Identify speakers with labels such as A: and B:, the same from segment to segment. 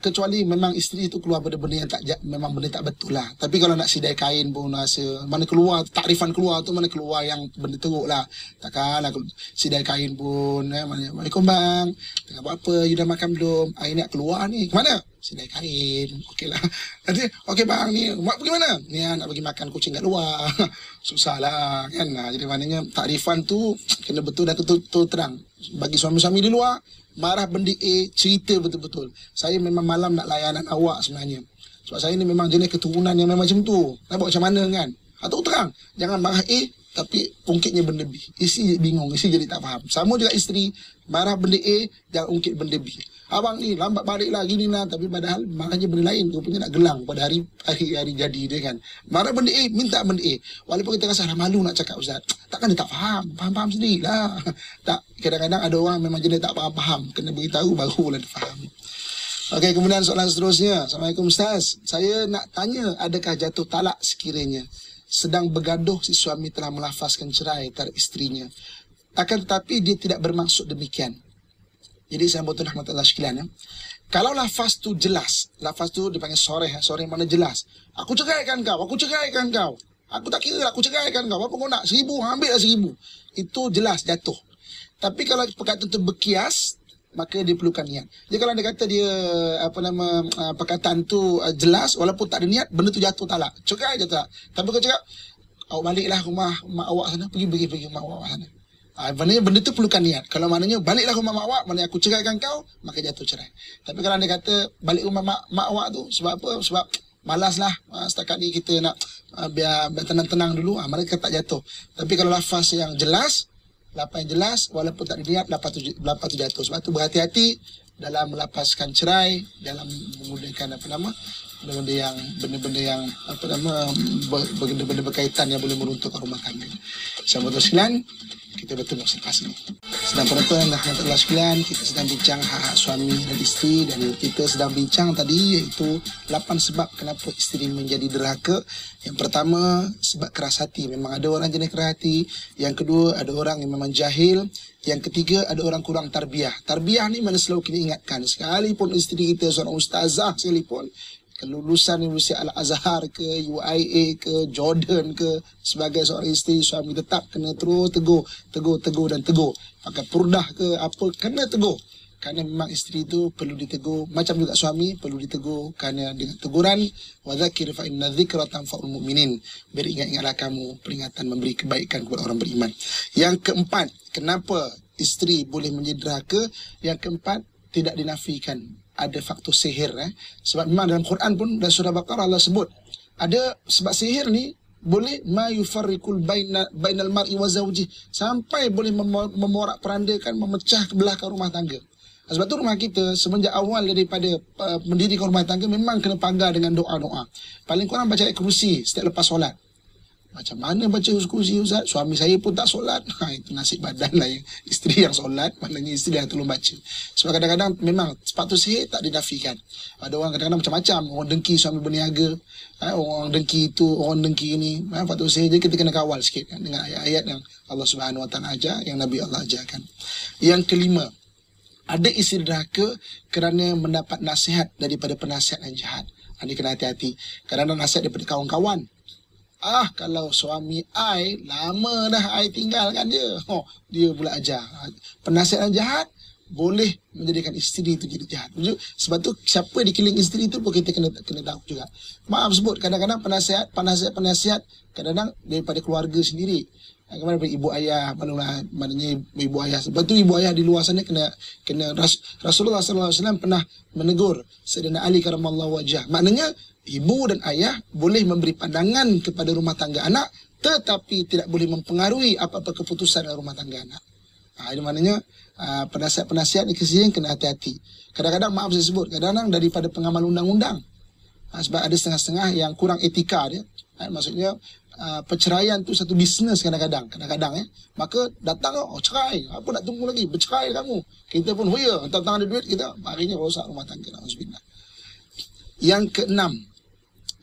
A: kecuali memang isteri itu keluar benda-benda yang tak memang benda tak betul lah. Tapi kalau nak sidai kain pun rasa mana keluar takrifan keluar tu mana keluar yang benda teruk lah. Takkanlah kelu- sidai kain pun eh, mana Assalamualaikum bang. Tengah buat apa? You dah makan belum? Ah, ini nak keluar ni. Ke Sidai kain. Okey lah. Nanti okey bang ni mak pergi mana? Ni ah, nak bagi makan kucing kat luar. Susah lah kan. Ah, jadi maknanya takrifan tu kena betul dan betul, betul terang. Bagi suami-suami di luar marah benda A, cerita betul-betul. Saya memang malam nak layanan awak sebenarnya. Sebab saya ni memang jenis keturunan yang memang macam tu. Nak buat macam mana kan? Atau terang. Jangan marah A, tapi ungkitnya benda B. Isi bingung, isi jadi tak faham. Sama juga isteri, marah benda A, jangan ungkit benda B. Abang ni lambat balik lah, gini lah. Tapi padahal marahnya benda lain. Rupanya nak gelang pada hari hari, hari jadi dia kan. Marah benda A, minta benda A. Walaupun kita rasa dah malu nak cakap Ustaz. Takkan dia tak faham. Faham-faham sendiri lah. Tak, kadang-kadang ada orang memang jenis tak faham-faham. Kena beritahu barulah dia faham. Okey, kemudian soalan seterusnya. Assalamualaikum Ustaz. Saya nak tanya, adakah jatuh talak sekiranya sedang bergaduh si suami telah melafazkan cerai terhadap isterinya. Akan tetapi dia tidak bermaksud demikian. Jadi saya betul rahmatullah sekalian ya. Kalau lafaz tu jelas, lafaz tu dipanggil soreh, soreh mana jelas. Aku ceraikan kau, aku ceraikan kau. Aku tak kira aku ceraikan kau. Apa kau nak? Seribu, ambil lah seribu. Itu jelas jatuh. Tapi kalau perkataan itu berkias, maka dia perlukan niat. Jadi kalau dia kata dia apa nama uh, perkataan tu uh, jelas walaupun tak ada niat, benda tu jatuh talak. Cerai je tak. Tapi kau cakap awak baliklah rumah mak awak sana, pergi pergi pergi rumah awak sana. Ah, maknanya benda tu perlukan niat. Kalau maknanya baliklah rumah mak awak, maknanya aku ceraikan kau, maka jatuh cerai. Tapi kalau dia kata balik rumah mak, mak awak tu sebab apa? Sebab malaslah ah, setakat ni kita nak ah, biar, biar tenang-tenang dulu, ah, mereka tak jatuh. Tapi kalau lafaz yang jelas, lafaz yang jelas walaupun tak ada niat lafaz tu, lafaz tu jatuh. Sebab tu berhati-hati dalam melapaskan cerai, dalam menggunakan apa nama benda-benda yang benda-benda yang apa nama benda-benda berkaitan yang boleh meruntuhkan rumah tangga. Sama betul sekalian, kita bertemu selepas ini. Sedang penonton dan rahmatullah sekalian, kita sedang bincang hak-hak suami dan isteri dan kita sedang bincang tadi iaitu 8 sebab kenapa isteri menjadi derhaka. Yang pertama, sebab keras hati. Memang ada orang jenis keras hati. Yang kedua, ada orang yang memang jahil. Yang ketiga, ada orang kurang tarbiyah. Tarbiyah ni mana selalu kita ingatkan. Sekalipun isteri kita seorang ustazah sekalipun, kelulusan Universiti Al-Azhar ke UIA ke Jordan ke sebagai seorang isteri suami tetap kena terus tegur tegur tegur dan tegur. Pakai purdah ke apa kena tegur. Kerana memang isteri itu perlu ditegur macam juga suami perlu ditegur kerana dengan teguran wa dzakir fa inna dzikra tanfa'ul mu'minin. Beringat-ingatlah kamu peringatan memberi kebaikan kepada orang beriman. Yang keempat kenapa isteri boleh menjadi derhaka yang keempat tidak dinafikan ada faktor sihir eh. Sebab memang dalam Quran pun dan surah Baqarah Allah sebut ada sebab sihir ni boleh ma yufarriqul baina bainal mar'i wa zawji sampai boleh mem- memorak perandakan memecah kebelahkan rumah tangga. Sebab tu rumah kita semenjak awal daripada uh, mendirikan rumah tangga memang kena pagar dengan doa-doa. Paling kurang baca ayat kursi setiap lepas solat. Macam mana baca kursi Ustaz? Suami saya pun tak solat. Ha, itu nasib badan lah ya. Isteri yang solat, maknanya isteri yang tolong baca. Sebab kadang-kadang memang sepatu sihir tak dinafikan. Ada orang kadang-kadang macam-macam. Orang dengki suami berniaga. Ha, orang dengki itu, orang dengki ini. Ha, sepatu sihir je kita kena kawal sikit kan, dengan ayat-ayat yang Allah Subhanahu Wa Taala ajar, yang Nabi Allah ajarkan. Yang kelima, ada isteri derhaka kerana mendapat nasihat daripada penasihat yang jahat. Ini kena hati-hati. Kadang-kadang nasihat daripada kawan-kawan. Ah, kalau suami I, lama dah I tinggalkan dia. Oh, dia pula ajar. Penasihat jahat, boleh menjadikan isteri itu jadi jahat. Sebab tu siapa di keliling isteri itu pun kita kena kena tahu juga. Maaf sebut kadang-kadang penasihat penasihat penasihat kadang-kadang daripada keluarga sendiri. Kemudian daripada ibu ayah, mana maknanya ibu ayah. Sebab tu ibu ayah di luar sana kena kena Ras, Rasulullah wasallam pernah menegur Sayyidina Ali karamallahu wajah. Maknanya ibu dan ayah boleh memberi pandangan kepada rumah tangga anak tetapi tidak boleh mempengaruhi apa-apa keputusan dalam rumah tangga anak. Ha, ini maknanya uh, penasihat-penasihat ni kesini kena hati-hati. Kadang-kadang maaf saya sebut, kadang-kadang daripada pengamal undang-undang. Ha, sebab ada setengah-setengah yang kurang etika dia. Ha, maksudnya uh, perceraian tu satu bisnes kadang-kadang. Kadang-kadang eh. Maka datang oh cerai. Apa nak tunggu lagi? Bercerai kamu. Kita pun, oh ya, tentang ada duit kita. Marinya rosak rumah tangga. Yang keenam,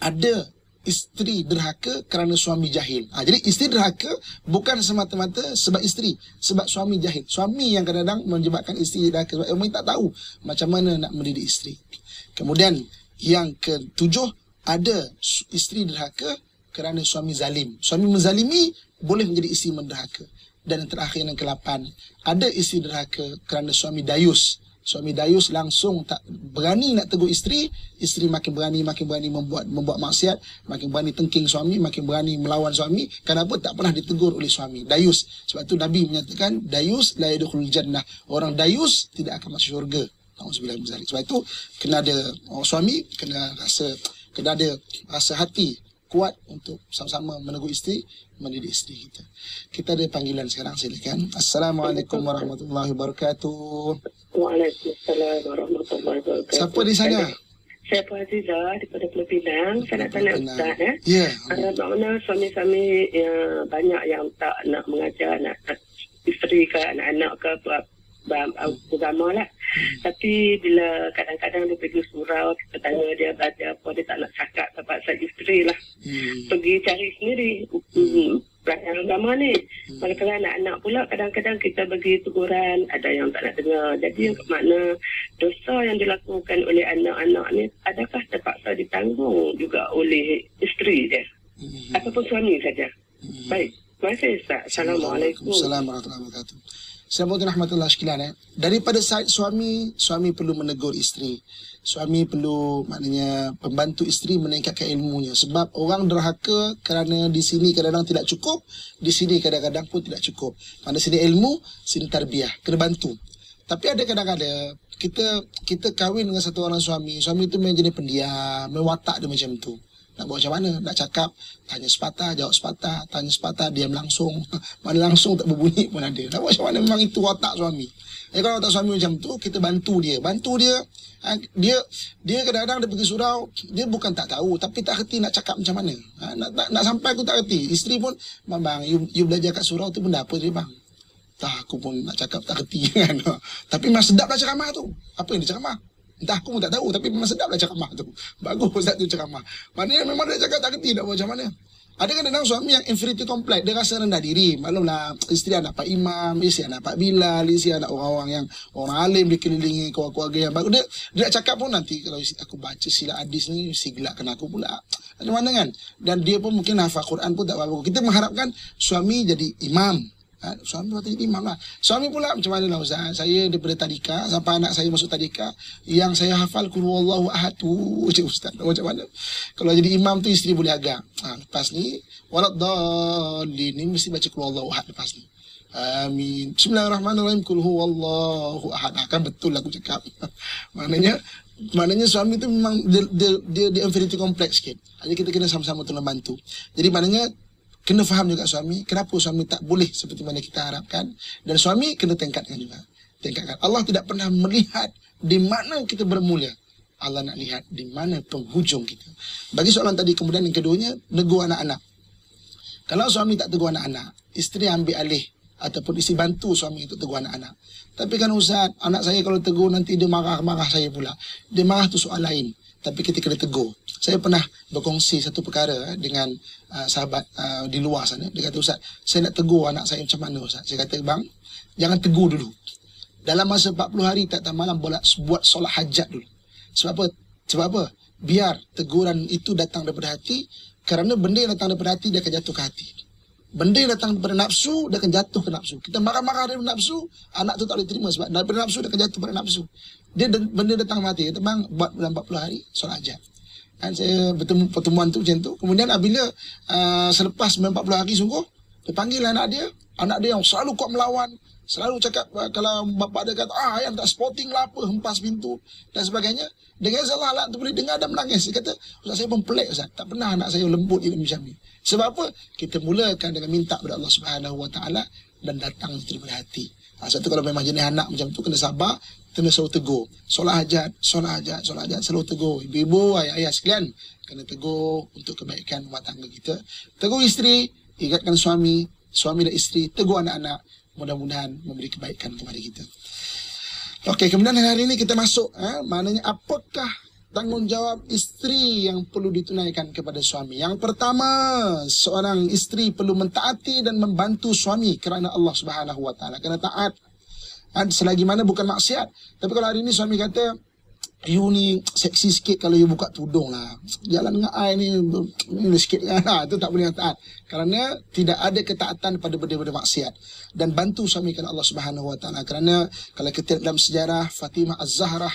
A: ada isteri derhaka kerana suami jahil. Ha, jadi isteri derhaka bukan semata-mata sebab isteri, sebab suami jahil. Suami yang kadang-kadang menyebabkan isteri derhaka sebab suami tak tahu macam mana nak mendidik isteri. Kemudian yang ketujuh ada isteri derhaka kerana suami zalim. Suami menzalimi boleh menjadi isteri menderhaka. Dan yang terakhir yang ke-8, ada isteri derhaka kerana suami dayus. Suami dayus langsung tak berani nak tegur isteri, isteri makin berani makin berani membuat membuat maksiat, makin berani tengking suami, makin berani melawan suami. Kenapa tak pernah ditegur oleh suami? Dayus. Sebab tu Nabi menyatakan dayus la yadkhulul jannah. Orang dayus tidak akan masuk syurga. Min zalik. Sebab itu kena ada orang suami kena rasa kena ada rasa hati kuat untuk sama-sama menegur isteri, mendidik isteri kita. Kita ada panggilan sekarang silakan. Assalamualaikum warahmatullahi wabarakatuh.
B: Waalaikumsalam warahmatullahi wabarakatuh.
A: Siapa di sana?
B: Saya Puan Aziza daripada Pulau Pinang. Saya nak tanya. Ustaz ya.
A: Ya.
B: Uh, bagaimana suami-suami yang banyak yang tak nak mengajar anak isteri ke anak-anak ke ber- agama lah. Tapi bila kadang-kadang dia pergi surau, kita tanya dia belajar apa, dia tak nak cakap tempat saya isteri lah.
A: Hmm.
B: Pergi cari sendiri hmm. pelajaran agama ni. Manakala anak-anak pula kadang-kadang kita bagi teguran, ada yang tak nak dengar. Jadi yang makna dosa yang dilakukan oleh anak-anak ni adakah terpaksa ditanggung juga oleh isteri dia
A: Hmm.
B: ataupun suami saja. Baik. Terima kasih Ustaz. Assalamualaikum.
A: Assalamualaikum warahmatullahi wabarakatuh. Assalamualaikum warahmatullahi sekalian eh. Daripada side suami, suami perlu menegur isteri. Suami perlu maknanya membantu isteri meningkatkan ilmunya. Sebab orang derhaka kerana di sini kadang-kadang tidak cukup, di sini kadang-kadang pun tidak cukup. Mana sini ilmu, sini tarbiyah. Kena bantu. Tapi ada kadang-kadang kita kita kahwin dengan satu orang suami, suami tu memang jenis pendiam, memang watak dia macam tu. Nak buat macam mana? Nak cakap, tanya sepatah, jawab sepatah, tanya sepatah, diam langsung. Mana langsung tak berbunyi pun ada. Nak buat macam mana? Memang itu watak suami. Eh kalau watak suami macam tu, kita bantu dia. Bantu dia, ha, dia dia kadang-kadang dia pergi surau, dia bukan tak tahu, tapi tak kerti nak cakap macam mana. Ha, nak, nak, nak sampai aku tak kerti. Isteri pun, bang, bang you, you belajar kat surau tu benda apa dia bang? Tak, aku pun nak cakap tak kerti kan. Tapi memang sedap lah ceramah tu. Apa yang dia ceramah? Entah aku pun tak tahu tapi memang sedap lah ceramah tu. Bagus Ustaz tu ceramah. Maknanya memang dia cakap tak kerti nak buat macam mana. Ada kadang-kadang suami yang inferiority complex. Dia rasa rendah diri. Maklumlah isteri anak Pak Imam, isteri anak Pak Bilal, isteri anak orang-orang yang orang alim dikelilingi keluarga-keluarga yang bagus. Dia, dia cakap pun nanti kalau aku baca sila hadis ni, mesti gelakkan aku pula. Macam mana kan? Dan dia pun mungkin hafal Quran pun tak bagus. Kita mengharapkan suami jadi imam. Ha, suami waktu jadi imam lah. Suami pula macam mana lah Ustaz? Saya daripada tadika sampai anak saya masuk tadika. Yang saya hafal kul wallahu ahad. Macam Ustaz. Macam mana? Kalau jadi imam tu isteri boleh agak. Ha, lepas ni. Walad dalin. Ni mesti baca kul wallahu ahad lepas ni. Amin. Bismillahirrahmanirrahim. Kul huwallahu ahad. Ha, kan betul lah aku cakap. maknanya maknanya suami tu memang dia dia dia, dia inferiority complex sikit. Jadi kita kena sama-sama tolong bantu. Jadi maknanya kena faham juga suami kenapa suami tak boleh seperti mana kita harapkan. Dan suami kena tingkatkan juga. Tingkatkan. Allah tidak pernah melihat di mana kita bermula Allah nak lihat di mana penghujung kita. Bagi soalan tadi kemudian yang keduanya negur anak-anak. Kalau suami tak tegur anak-anak isteri ambil alih ataupun isteri bantu suami untuk tegur anak-anak tapi kan Ustaz anak saya kalau tegur nanti dia marah-marah saya pula dia marah tu soal lain tapi kita kena tegur. Saya pernah berkongsi satu perkara eh, dengan uh, sahabat uh, di luar sana. Dia kata, Ustaz, saya nak tegur anak saya macam mana Ustaz? Saya kata, bang, jangan tegur dulu. Dalam masa 40 hari tak tak malam buat, buat solat hajat dulu. Sebab apa? Sebab apa? Biar teguran itu datang daripada hati. Kerana benda yang datang daripada hati, dia akan jatuh ke hati. Benda yang datang daripada nafsu, dia akan jatuh ke nafsu. Kita marah-marah daripada nafsu, anak tu tak boleh terima. Sebab daripada nafsu, dia akan jatuh pada nafsu. Dia benda datang mati. Kata bang, buat dalam 40 hari, solat hajat. Kan saya bertemu pertemuan tu macam tu. Kemudian apabila uh, selepas 40 hari sungguh, dia panggil anak dia. Anak dia yang selalu kuat melawan. Selalu cakap uh, kalau bapak dia kata, ah yang tak sporting lah apa, hempas pintu dan sebagainya. Dengan salah anak tu boleh dengar dan menangis. Dia kata, Ustaz saya pun pelik Ustaz. Tak pernah anak saya lembut ilmu macam ni. Sebab apa? Kita mulakan dengan minta kepada Allah Subhanahu Wa Taala dan datang daripada hati. Ha, sebab tu kalau memang jenis anak macam tu kena sabar, kena selalu tegur. Solat hajat, solat hajat, solat hajat selalu tegur. Ibu-ibu, ayah-ayah sekalian kena tegur untuk kebaikan rumah tangga kita. Tegur isteri, ingatkan suami, suami dan isteri, tegur anak-anak. Mudah-mudahan memberi kebaikan kepada kita. Okey, kemudian hari ini kita masuk. Eh, maknanya apakah tanggungjawab isteri yang perlu ditunaikan kepada suami. Yang pertama, seorang isteri perlu mentaati dan membantu suami kerana Allah Subhanahu Wa Taala. Kena taat. Dan selagi mana bukan maksiat. Tapi kalau hari ini suami kata, you ni seksi sikit kalau you buka tudung lah. Jalan dengan I ni, ni sikit kan. Ha, itu tak boleh taat. Kerana tidak ada ketaatan pada benda-benda maksiat. Dan bantu suami kerana Allah Subhanahu Taala. Kerana kalau kita dalam sejarah Fatimah Az-Zahrah,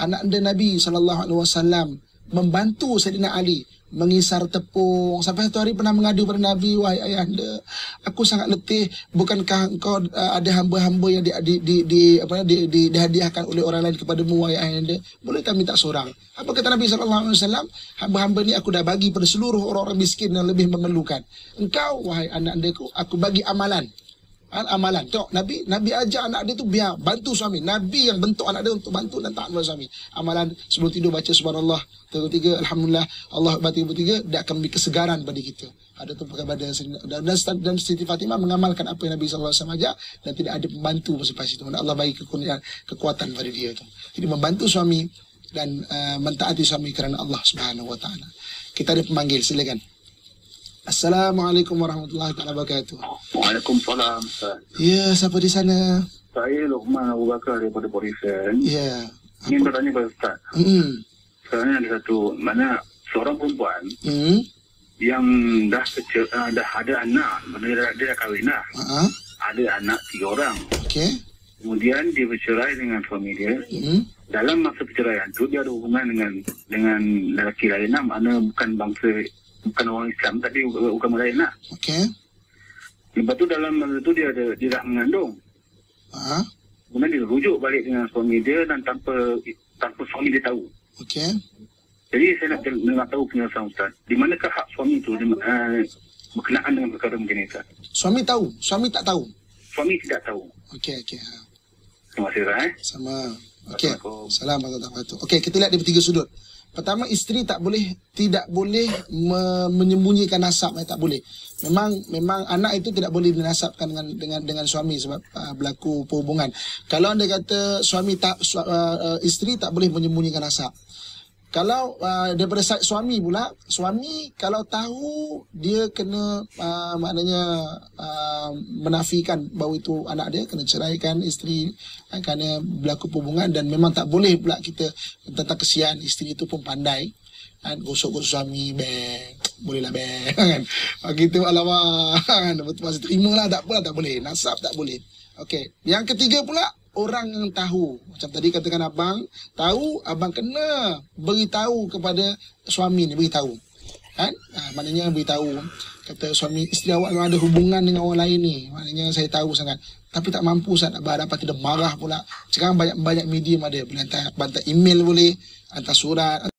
A: anak anda Nabi SAW membantu Sayyidina Ali mengisar tepung. Sampai satu hari pernah mengadu pada Nabi wahai ayahanda aku sangat letih. Bukankah engkau uh, ada hamba-hamba yang di, di, di, di apa di, di, dihadiahkan oleh orang lain kepadamu wahai ayahanda? Boleh tak minta seorang? Apa kata Nabi wasallam? Hamba-hamba ni aku dah bagi pada seluruh orang-orang miskin yang lebih memerlukan engkau wahai anak andaku aku bagi amalan. Al amalan. Tengok Nabi Nabi ajar anak dia tu biar bantu suami. Nabi yang bentuk anak dia untuk bantu dan taat kepada suami. Amalan sebelum tidur baca subhanallah. Tiga alhamdulillah Allah Akbar tiga tiga dia akan memberi kesegaran bagi kita. Ada tu pakai badan dan, dan, dan Siti Fatimah mengamalkan apa yang Nabi sallallahu alaihi wasallam ajar dan tidak ada pembantu selepas itu. Allah bagi kekuatan kekuatan pada dia tu. Jadi membantu suami dan uh, mentaati suami kerana Allah Subhanahu wa taala. Kita ada pemanggil silakan. Assalamualaikum warahmatullahi wabarakatuh.
C: Waalaikumsalam.
A: Ya, siapa di sana?
C: Saya Luqman Abu Bakar daripada Borisen.
A: Ya.
C: Ini bertanya kepada Ustaz.
A: Hmm.
C: Sekarang ada satu, mana seorang perempuan
A: Hmm.
C: yang dah kecil, uh, dah ada anak, dia dah, dia dah kahwin dah.
A: Ha.
C: Ada anak tiga orang.
A: Okey.
C: Kemudian dia bercerai dengan suami dia.
A: Hmm.
C: Dalam masa perceraian tu dia ada hubungan dengan dengan lelaki lain lah. Mana bukan bangsa, bukan orang Islam tapi bukan bukan lain lah.
A: Okey.
C: Lepas tu dalam masa tu dia ada dia dah mengandung.
A: Ha.
C: Kemudian dia rujuk balik dengan suami dia dan tanpa tanpa suami dia tahu.
A: Okey.
C: Jadi saya nak, nak tahu penjelasan Ustaz. Di manakah hak suami itu uh, berkenaan dengan perkara macam ini Ustaz?
A: Suami tahu, suami tak tahu.
C: Suami tidak tahu.
A: Okey, okey. Ha.
C: Terima kasih Ustaz. Eh.
A: Sama. Okey.
C: Assalamualaikum.
A: Warahmatullahi wabarakatuh. Okey, kita lihat dari tiga sudut. Pertama, isteri tak boleh tidak boleh me- menyembunyikan nasab, eh, tak boleh. Memang memang anak itu tidak boleh dinasabkan dengan dengan dengan suami sebab uh, berlaku perhubungan. Kalau anda kata suami tak su- uh, uh, isteri tak boleh menyembunyikan nasab. Kalau uh, daripada side suami pula, suami kalau tahu dia kena uh, maknanya uh, menafikan bahawa itu anak dia kena ceraikan isteri uh, kerana berlaku perhubungan dan memang tak boleh pula kita tentang kesian isteri itu pun pandai. Kan gosok-gosok suami bang bolehlah bang kan. Gitu alamak kan. Betul masa terima lah tak apalah tak boleh. Nasab tak boleh. Okey yang ketiga pula orang yang tahu. Macam tadi katakan abang tahu abang kena beritahu kepada suami ni beritahu. Kan? Ha, maknanya beritahu. Kata suami isteri awak ada hubungan dengan orang lain ni. Maknanya saya tahu sangat. Tapi tak mampu saat nak berhadapan dia marah pula. Sekarang banyak banyak medium ada. Boleh hantar, hantar email boleh hantar surat